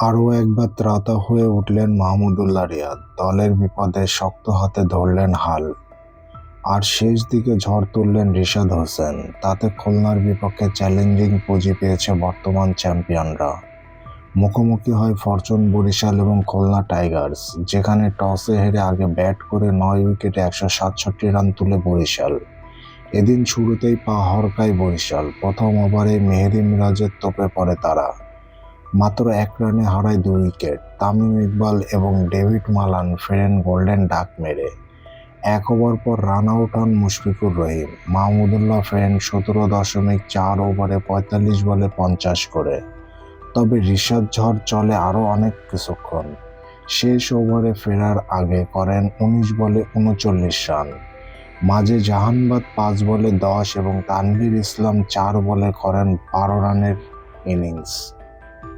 আরও একবার ত্রাতা হয়ে উঠলেন মাহমুদুল্লাহ রিয়াদ। দলের বিপদে শক্ত হাতে ধরলেন হাল। আর শেষ দিকে ঝড় তুললেন রিশাদ হোসেন। তাতে খুলনার বিপক্ষে চ্যালেঞ্জিং পুঁজি পেয়েছে বর্তমান চ্যাম্পিয়নরা। মুখোমুখি হয় ফরচুন, বরিশাল এবং খুলনা টাইগার্স, যেখানে টসে হেরে আগে ব্যাট করে নয় উইকেটে একশো সাতষট্টি রান তুলে বরিশাল। এদিন শুরুতেই পা হরকায় বরিশাল। প্রথম ওভারে মেহেদি মিরাজের তোপে পড়ে তারা। মাত্র এক রানে হারায় দুই উইকেট। তামিম ইকবাল এবং ডেভিড মালান ফেরেন গোল্ডেন ডাক মেরে। এক ওভার পর রান আউট হন মুশফিকুর রহিম। মাহমুদুল্লাহ ফেরেন সতেরো দশমিক চার ওভারে পঁয়তাল্লিশ বলে পঞ্চাশ করে। তবে ঋষাদ ঝড় চলে আরও অনেক কিছুক্ষণ। শেষ ওভারে ফেরার আগে করেন উনিশ বলে উনচল্লিশ রান। মাঝে জাহানবাদ পাঁচ বলে দশ এবং তানভীর ইসলাম চার বলে করেন বারো রানের ইনিংস।